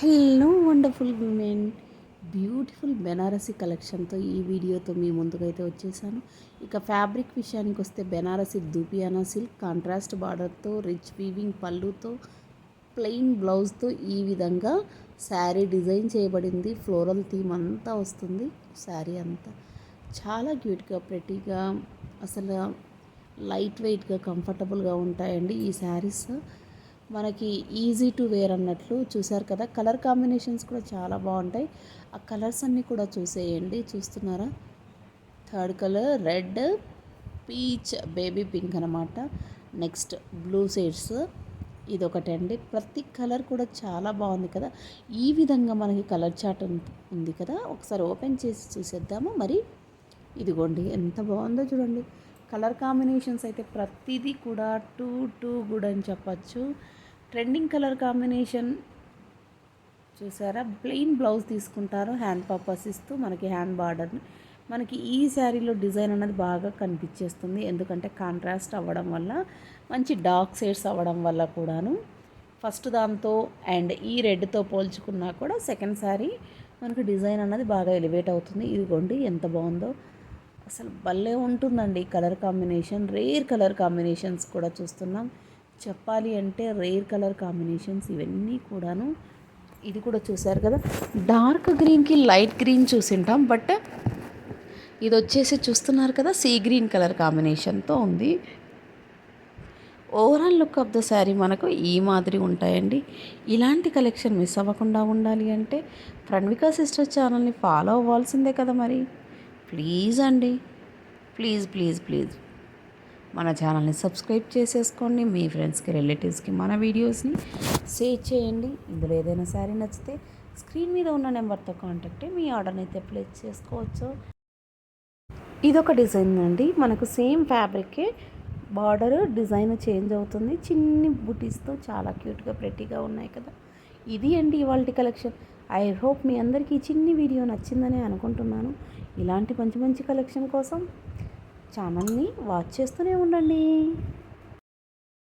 Hello wonderful women beautiful Banarasi కలెక్షన్తో ఈ వీడియోతో మీ ముందుకైతే వచ్చేసాను. ఇక ఫ్యాబ్రిక్ విషయానికి వస్తే బెనారసీ దూపియానా సిల్క్ కాంట్రాస్ట్ బార్డర్తో రిచ్ వీవింగ్ పళ్ళుతో ప్లెయిన్ బ్లౌజ్తో ఈ విధంగా శారీ డిజైన్ చేయబడింది. ఫ్లోరల్ థీమ్ అంతా వస్తుంది శారీ అంతా. చాలా క్యూట్గా ప్రెటీగా అసలు లైట్ వెయిట్గా కంఫర్టబుల్గా ఉంటాయండి ఈ శారీస్ మనకి ఈజీ టు వేర్ అన్నట్లు చూసారు కదా. కలర్ కాంబినేషన్స్ కూడా చాలా బాగుంటాయి. ఆ కలర్స్ అన్నీ కూడా చూసేయండి. చూస్తున్నారా? Third colour red peach baby pink అనమాట నెక్స్ట్ బ్లూ షేడ్స్ ఇది ఒకటి అండి ప్రతి కలర్ కూడా చాలా బాగుంది కదా. ఈ విధంగా మనకి కలర్ చాట్ ఉంది కదా. ఒకసారి ఓపెన్ చేసి చూసేద్దాము. మరి ఇదిగోండి ఎంత బాగుందో చూడండి. కలర్ కాంబినేషన్స్ అయితే ప్రతిదీ కూడా టూ టూ గుడ్ అని చెప్పచ్చు. ట్రెండింగ్ కలర్ కాంబినేషన్ చూసారా? ప్లెయిన్ బ్లౌజ్ తీసుకుంటారు. హ్యాండ్ పర్పస్ ఇస్తూ మనకి హ్యాండ్ బార్డర్ మనకి ఈ శారీలో డిజైన్ అనేది బాగా కనిపించేస్తుంది. ఎందుకంటే కాంట్రాస్ట్ అవ్వడం వల్ల మంచి డార్క్ షేడ్స్ అవ్వడం వల్ల కూడాను. ఫస్ట్ దాంతో అండ్ ఈ రెడ్తో పోల్చుకున్నా కూడా సెకండ్ శారీ మనకు డిజైన్ అన్నది బాగా ఎలివేట్ అవుతుంది. ఇదిగోండి ఎంత బాగుందో. అసలు భలే ఉంటుందండి colour combination. Rare colour combinations కూడా చూస్తున్నాం. చెప్పాలి అంటే రేర్ కలర్ కాంబినేషన్స్ ఇవన్నీ కూడాను ఇది కూడా చూసారు కదా. డార్క్ గ్రీన్కి లైట్ గ్రీన్ చూసింటాం బట్ ఇది వచ్చేసి చూస్తున్నారు కదా సీ గ్రీన్ కలర్ కాంబినేషన్తో ఉంది. Overall look of the sari మనకు ఈ మాదిరి ఉంటాయండి. ఇలాంటి కలెక్షన్ మిస్ అవ్వకుండా ఉండాలి అంటే ప్రణవికా సిస్టర్ ఛానల్ని ఫాలో అవ్వాల్సిందే కదా మరి. ప్లీజ్ అండి. Please please please. మన ఛానల్ని సబ్స్క్రైబ్ చేసేసుకోండి. మీ ఫ్రెండ్స్కి రిలేటివ్స్కి మన వీడియోస్ని షేర్ చేయండి. ఇందులో ఏదైనా శారీ నచ్చితే స్క్రీన్ మీద ఉన్న నెంబర్తో కాంటాక్ట్ మీ ఆర్డర్ని అయితే ప్లేస్ చేసుకోవచ్చు. ఇదొక డిజైన్ అండి. మనకు సేమ్ ఫ్యాబ్రికే బార్డర్ డిజైన్ చేంజ్ అవుతుంది. చిన్ని బుటీస్తో చాలా క్యూట్గా ప్రెట్టీగా ఉన్నాయి కదా. ఇది అండి ఇవాళ కలెక్షన్. ఐ హోప్ మీ అందరికీ చిన్ని వీడియో నచ్చిందని అనుకుంటున్నాను. ఇలాంటి మంచి మంచి కలెక్షన్ కోసం ఛానల్ని వాచ్ చేస్తూనే ఉండండి.